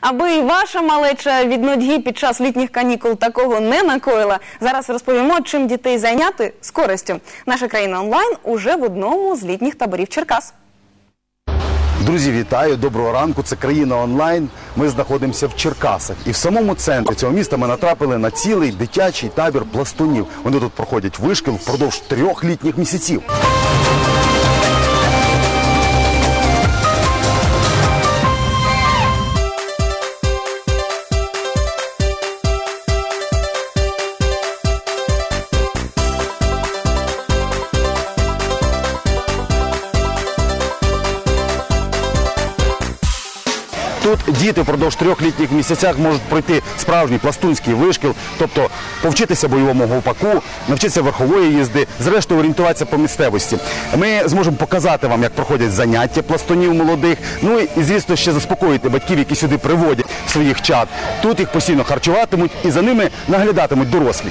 Аби і ваша малеча від нудьги під час літніх канікул такого не накоїла, зараз розповімо, чим дітей зайняти з користю. Наша країна онлайн уже в одному з літніх таборів Черкас. Друзі, вітаю! Доброго ранку. Це країна онлайн. Ми знаходимося в Черкасах. І в самому центрі цього міста ми натрапили на цілий дитячий табір пластунів. Вони тут проходять вишкіл впродовж трьох літніх місяців. Тут діти впродовж трьох літніх місяцях можуть пройти справжній пластунський вишкіл, тобто повчитися бойовому гопаку, навчитися верхової їзди, зрештою орієнтуватися по місцевості. Ми зможемо показати вам, як проходять заняття пластунів молодих. Ну і звісно, ще заспокоїти батьків, які сюди приводять своїх чад. Тут їх постійно харчуватимуть і за ними наглядатимуть дорослі.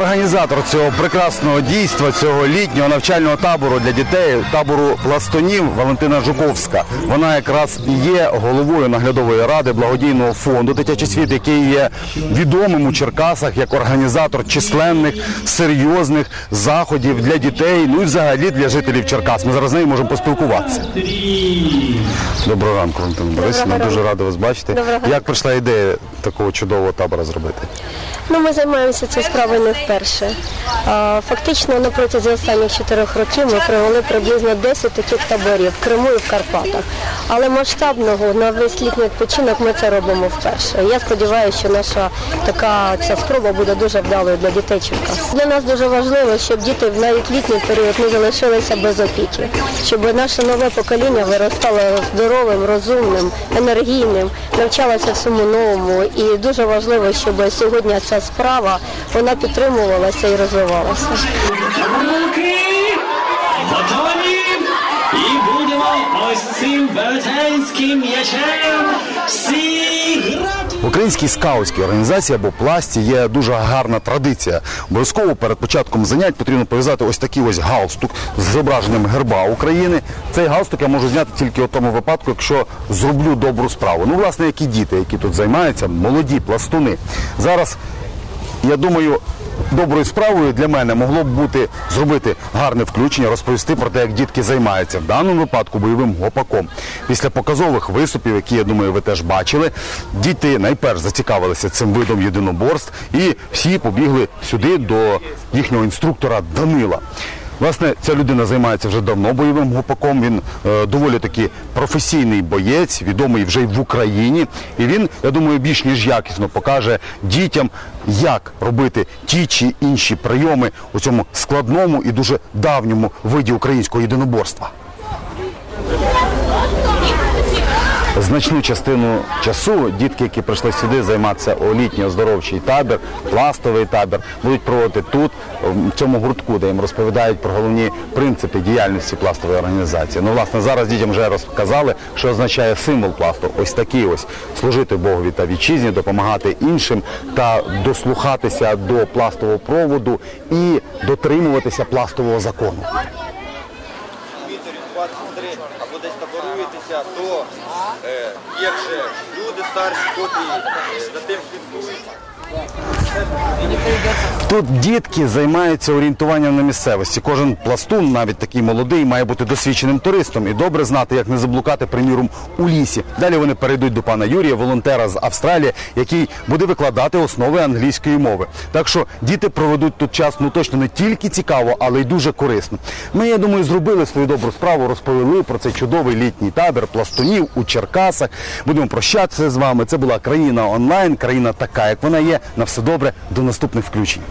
Організатор цього прекрасного дійства, цього літнього навчального табору для дітей, табору пластунів Валентина Жуковська. Вона якраз є головою наглядової ради благодійного фонду Дитячий світ, який є відомим у Черкасах як організатор численних серйозних заходів для дітей, ну і взагалі для жителів Черкас. Ми зараз з нею можемо поспілкуватися. Доброго ранку, Валентина Борисівна. Дуже рада вас бачити. Доброго. Як прийшла ідея такого чудового табора зробити? Ну, ми займаємося цією справою не вперше. Фактично, на протязі останніх чотирьох років ми провели приблизно 10 таких таборів в Криму і в Карпатах. Але масштабного на весь літній відпочинок ми це робимо вперше. Я сподіваюся, що наша така ця спроба буде дуже вдалою для дітей Черкас. Для нас дуже важливо, щоб діти навіть літній період не залишилися без опіки, щоб наше нове покоління виростало здоровим, розумним, енергійним, навчалося всьому новому. І дуже важливо, щоб сьогодні ця справа вона підтримувалася і розвивалася. Руки готові і будемо ось цим велетенським м'ячем всі грати. В українській скаутській організації або пласті є дуже гарна традиція. Обов'язково перед початком занять потрібно пов'язати ось такий ось галстук з зображенням герба України. Цей галстук я можу зняти тільки у тому випадку, якщо зроблю добру справу. Ну, власне, як і діти, які тут займаються, молоді пластуни. Зараз я думаю, доброю справою для мене могло б бути зробити гарне включення, розповісти про те, як дітки займаються в даному випадку бойовим гопаком. Після показових виступів, які я думаю, ви теж бачили, діти найперш зацікавилися цим видом єдиноборств і всі побігли сюди до їхнього інструктора Данила. Власне, ця людина займається вже давно бойовим гупаком. Він е, доволі таки професійний боєць, відомий вже й в Україні. І він, я думаю, більш ніж якісно покаже дітям, як робити ті чи інші прийоми у цьому складному і дуже давньому виді українського єдиноборства. Значну частину часу дітки, які прийшли сюди займатися у літній оздоровчий табір, пластовий табір, будуть проводити тут, в цьому гуртку, де їм розповідають про головні принципи діяльності пластової організації. Ну, власне, зараз дітям вже розказали, що означає символ пласту. Ось такий ось служити Богові та вітчизні, допомагати іншим та дослухатися до пластового проводу і дотримуватися пластового закону. Вітерів 23 або десь таборуєтеся, то е, є вже люди старші, котрі за тим слідкують. Тут дітки займаються орієнтуванням на місцевості. Кожен пластун, навіть такий молодий, має бути досвідченим туристом і добре знати, як не заблукати, приміром, у лісі. Далі вони перейдуть до пана Юрія, волонтера з Австралії, який буде викладати основи англійської мови. Так що діти проведуть тут час ну точно не тільки цікаво, але й дуже корисно. Ми, я думаю, зробили свою добру справу, розповіли про цей чудовий літній табір пластунів у Черкасах. Будемо прощатися з вами. Це була країна онлайн, країна така, як вона є. На все добре, до наступних включень.